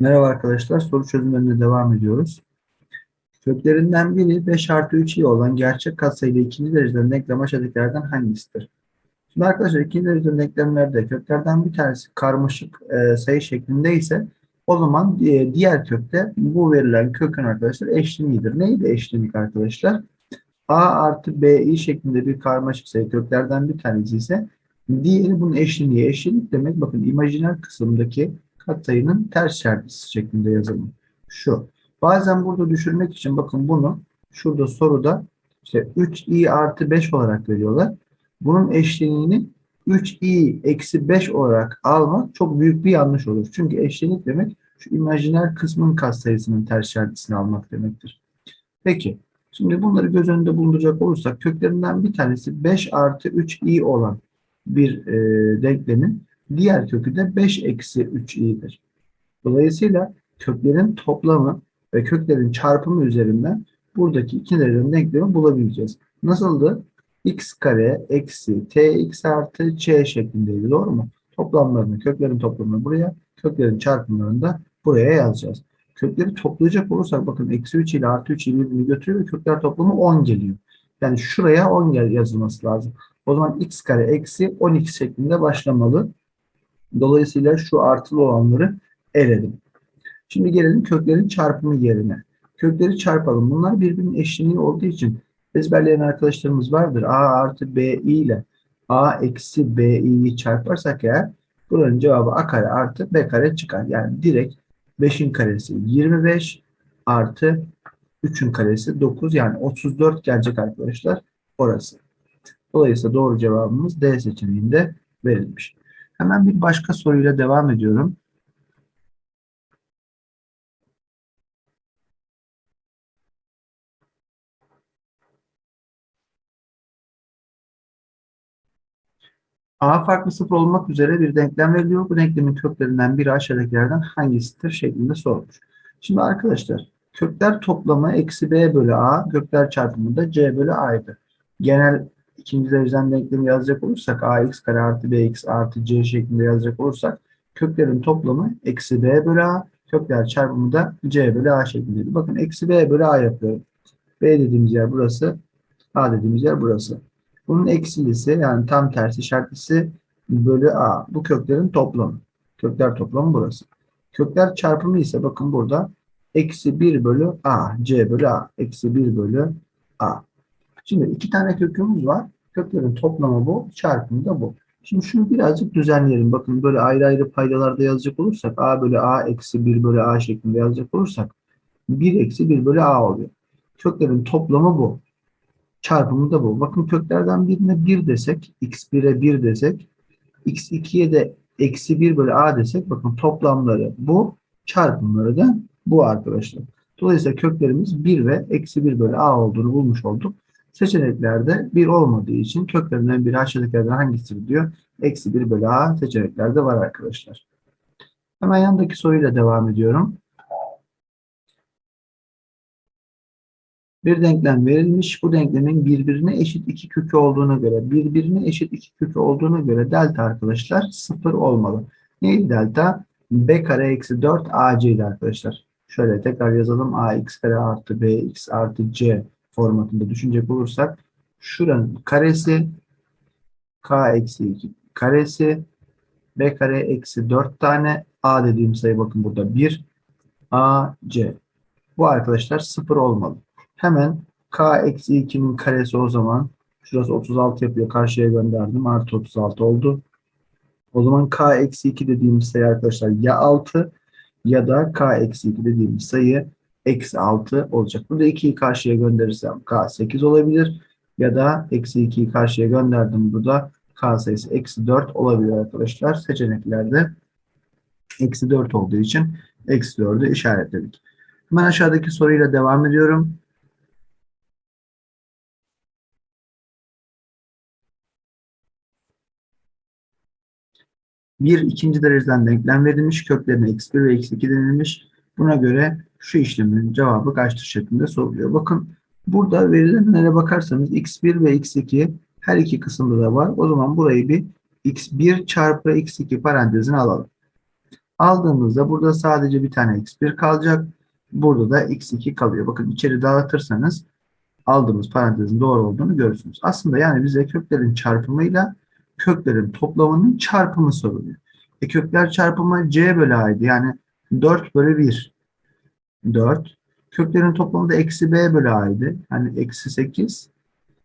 Merhaba arkadaşlar, soru çözümlerine devam ediyoruz. Köklerinden biri 5 artı 3 i olan gerçek katsayılı ikinci dereceden denklem aşağıdakilerden hangisidir? Şimdi arkadaşlar ikinci dereceden denklemlerde köklerden bir tanesi karmaşık e, sayı şeklinde ise o zaman e, diğer kökte bu verilen kökün arkadaşlar eşleniğidir. Neydi eşlenik arkadaşlar? a artı bi şeklinde bir karmaşık sayı köklerden bir tanesi ise diğeri bunun eşleniği. Eşlenik demek bakın imajiner kısımdaki katsayının ters çarpısı şeklinde yazalım. Şu. Bazen burada düşürmek için bakın bunu şurada soruda işte 3i artı 5 olarak veriyorlar. Bunun eşleniğini 3i eksi 5 olarak almak çok büyük bir yanlış olur. Çünkü eşlenik demek şu imajiner kısmın katsayısının ters çarpısını almak demektir. Peki. Şimdi bunları göz önünde bulunduracak olursak köklerinden bir tanesi 5 artı 3i olan bir e, denklemin diğer kökü de 5 eksi 3i'dir. Dolayısıyla köklerin toplamı ve köklerin çarpımı üzerinden buradaki iki dereceden denklemi bulabileceğiz. Nasıldı? x kare eksi tx artı c şeklindeydi. Doğru mu? Toplamlarını, köklerin toplamını buraya, köklerin çarpımlarını da buraya yazacağız. Kökleri toplayacak olursak bakın eksi 3 ile artı 3 ile birbirini götürüyor ve kökler toplamı 10 geliyor. Yani şuraya 10 gel yazılması lazım. O zaman x kare eksi 12 şeklinde başlamalı. Dolayısıyla şu artılı olanları eledim. Şimdi gelelim köklerin çarpımı yerine. Kökleri çarpalım. Bunlar birbirinin eşleniği olduğu için ezberleyen arkadaşlarımız vardır. a artı b ile a eksi b'yi çarparsak eğer buranın cevabı a kare artı b kare çıkar. Yani direkt 5'in karesi 25 artı 3'ün karesi 9 yani 34 gelecek arkadaşlar orası. Dolayısıyla doğru cevabımız D seçeneğinde verilmiş. Hemen bir başka soruyla devam ediyorum. A farklı sıfır olmak üzere bir denklem veriliyor. Bu denklemin köklerinden biri aşağıdakilerden hangisidir şeklinde sormuş. Şimdi arkadaşlar kökler toplamı eksi b bölü a, kökler çarpımı da c bölü a'ydı. Genel ikinci dereceden denklemi yazacak olursak ax kare artı bx artı c şeklinde yazacak olursak köklerin toplamı eksi b bölü a, kökler çarpımı da c bölü a şeklindeydi. Bakın eksi b bölü a yapıyorum. b dediğimiz yer burası, a dediğimiz yer burası. Bunun eksilisi yani tam tersi işaretlisi bölü a. Bu köklerin toplamı. Kökler toplamı burası. Kökler çarpımı ise bakın burada eksi 1 bölü a. c bölü a. Eksi 1 bölü a. Şimdi iki tane kökümüz var. Köklerin toplamı bu. Çarpımı da bu. Şimdi şunu birazcık düzenleyelim. Bakın böyle ayrı ayrı paydalarda yazacak olursak a bölü a eksi 1 bölü a şeklinde yazacak olursak 1 eksi 1 bölü a oluyor. Köklerin toplamı bu çarpımı da bu. Bakın köklerden birine 1 desek, x1'e 1 desek, x2'ye de eksi 1 bölü a desek, bakın toplamları bu, çarpımları da bu arkadaşlar. Dolayısıyla köklerimiz 1 ve eksi 1 bölü a olduğunu bulmuş olduk. Seçeneklerde 1 olmadığı için köklerinden biri aşağıdakilerden hangisidir diyor. Eksi 1 bölü a seçeneklerde var arkadaşlar. Hemen yandaki soruyla devam ediyorum. Bir denklem verilmiş. Bu denklemin birbirine eşit iki kökü olduğuna göre, birbirine eşit iki kökü olduğuna göre delta arkadaşlar sıfır olmalı. Neydi delta? b kare eksi 4 ac idi arkadaşlar. Şöyle tekrar yazalım. ax kare artı bx artı c formatında düşünecek olursak şuranın karesi k eksi 2 karesi b kare eksi 4 tane a dediğim sayı bakın burada 1 a c. Bu arkadaşlar sıfır olmalı. Hemen k eksi 2'nin karesi o zaman şurası 36 yapıyor. Karşıya gönderdim. Artı 36 oldu. O zaman k eksi 2 dediğimiz sayı arkadaşlar ya 6 ya da k eksi 2 dediğimiz sayı eksi 6 olacak. Burada 2'yi karşıya gönderirsem k 8 olabilir. Ya da eksi 2'yi karşıya gönderdim. Burada k sayısı eksi 4 olabilir arkadaşlar. Seçeneklerde eksi 4 olduğu için eksi 4'ü işaretledik. Hemen aşağıdaki soruyla devam ediyorum. Bir ikinci dereceden denklem verilmiş. Köklerine x1 ve x2 denilmiş. Buna göre şu işlemin cevabı kaçtır şeklinde soruluyor. Bakın burada verilenlere bakarsanız x1 ve x2 her iki kısımda da var. O zaman burayı bir x1 çarpı x2 parantezine alalım. Aldığımızda burada sadece bir tane x1 kalacak. Burada da x2 kalıyor. Bakın içeri dağıtırsanız aldığımız parantezin doğru olduğunu görürsünüz. Aslında yani bize köklerin çarpımıyla köklerin toplamının çarpımı soruluyor. E kökler çarpımı c bölü a'ydı. Yani 4 bölü 1. 4. Köklerin toplamı da eksi b bölü a'ydı. Hani eksi 8.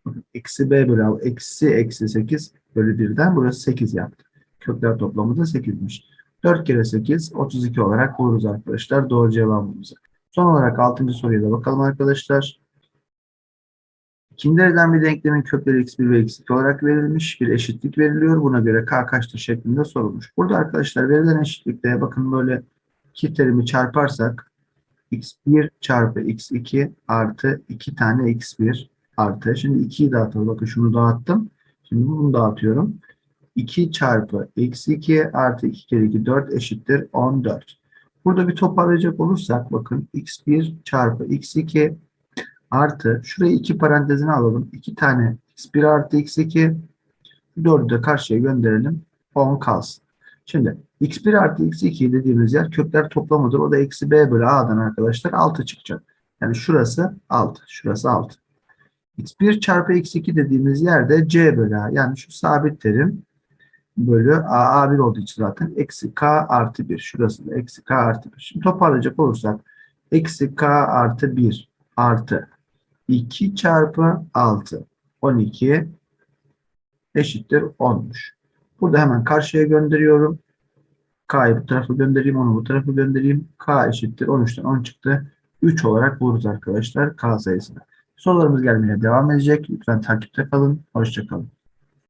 Bakın, Eksi b bölü a. Eksi eksi 8 bölü 1'den burası 8 yaptı. Kökler toplamı da 8'miş. 4 kere 8 32 olarak buluruz arkadaşlar. Doğru cevabımızı. Son olarak 6. soruya da bakalım arkadaşlar. İkinci dereceden bir denklemin kökleri x1 ve x2 olarak verilmiş. Bir eşitlik veriliyor. Buna göre k kaçtır şeklinde sorulmuş. Burada arkadaşlar verilen eşitlikte bakın böyle iki terimi çarparsak x1 çarpı x2 artı 2 tane x1 artı. Şimdi 2'yi dağıtalım. Bakın şunu dağıttım. Şimdi bunu dağıtıyorum. 2 çarpı x2 artı 2 kere 2 4 eşittir 14. Burada bir toparlayacak olursak bakın x1 çarpı x2 artı şuraya iki parantezine alalım. 2 tane x1 artı x2 4'ü de karşıya gönderelim. 10 kalsın. Şimdi x1 artı x2 dediğimiz yer kökler toplamıdır. O da eksi b bölü a'dan arkadaşlar 6 çıkacak. Yani şurası 6. Şurası 6. x1 çarpı x2 dediğimiz yerde c bölü a. Yani şu sabit terim bölü a, a1 olduğu için zaten eksi k artı 1. Şurası da eksi k artı 1. Şimdi toparlayacak olursak eksi k artı 1 artı 2 çarpı 6 12 eşittir 10'muş. Burada hemen karşıya gönderiyorum. K'yı bu tarafa göndereyim, onu bu tarafa göndereyim. K eşittir 13'ten 10 çıktı. 3 olarak buluruz arkadaşlar K sayısını. Sorularımız gelmeye devam edecek. Lütfen takipte kalın. Hoşçakalın.